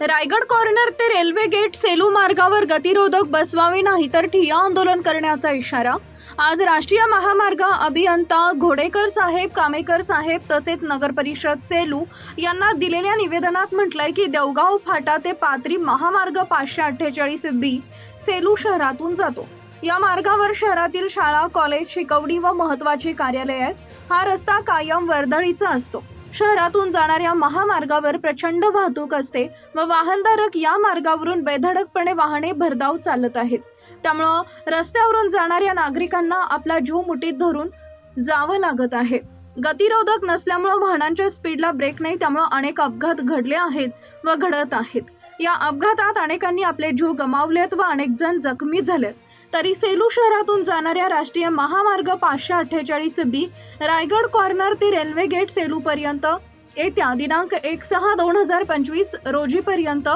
Raigad corner ते railway gate Selu मार्गावर गतिरोधक बसवावे नाही तर ठिया आंदोलन करण्याचा इशारा. आज राष्ट्रीय महामार्ग अभियंता घोडेकर साहेब कामेकर साहेब तसेच नगर परिषद सेलू यांना दिलेल्या निवेदनात म्हटलंय की देवगाव फाटा ते पात्री महामार्ग पाचशे अठ्ठेचाळीस बी सेलू शहरातून जातो. या मार्गावर शहरातील शाळा कॉलेज शिकवणी व महत्वाची कार्यालय आहेत. हा रस्ता कायम वर्दळीचा असतो. शहरातून जाणाऱ्या महामार्गावर प्रचंड वाहतूक असते व वाहनधारक या मार्गावरून बेधडकपणे वाहने भरधाव चालत आहेत. त्यामुळं रस्त्यावरून जाणाऱ्या नागरिकांना आपला जीव मुठीत धरून जावं लागत आहे. गतिरोधक नसल्यामुळं वाहनांच्या स्पीडला ब्रेक नाही त्यामुळं अनेक अपघात घडले आहेत व घडत आहेत. या अपघातात अनेकांनी आपले जीव गमावलेत व अनेक जण जखमी झालेत. तरी सेलू शहरातून जाणाऱ्या राष्ट्रीय महामार्ग पाचशे अठ्ठेचाळीस बी रायगड कॉर्नर ते रेल्वे गेट सेलूपर्यंत. येत्या दिनांक एक सहा दोन हजार पंचवीस रोजीपर्यंत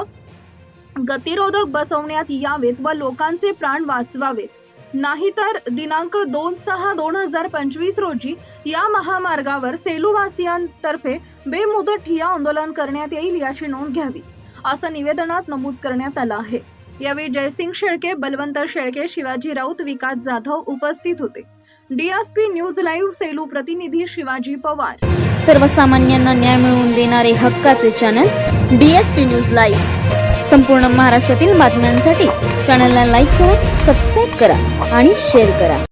गतिरोधक बसवण्यात यावेत व लोकांचे प्राण वाचवावेत. नाहीतर दिनांक दोन सहा दोन हजार पंचवीस रोजी या महामार्गावर सेलूवासियांतर्फे बेमुदत ठिया आंदोलन करण्यात येईल याची नोंद घ्यावी. असं निवेदनात नमूद करण्यात आलं आहे. यावेळी जयसिंग शेळके बलवंत शेळके शिवाजी राऊत विकास जाधव उपस्थित होते. डीएसपी न्यूज लाईव्ह सेलू प्रतिनिधी शिवाजी पवार. सर्वसामान्यांना न्याय मिळवून देणारे हक्काचे channel D S P news live. संपूर्ण महाराष्ट्रातील बातम्यांसाठी चॅनलला लाईक करा सबस्क्राईब करा आणि शेअर करा.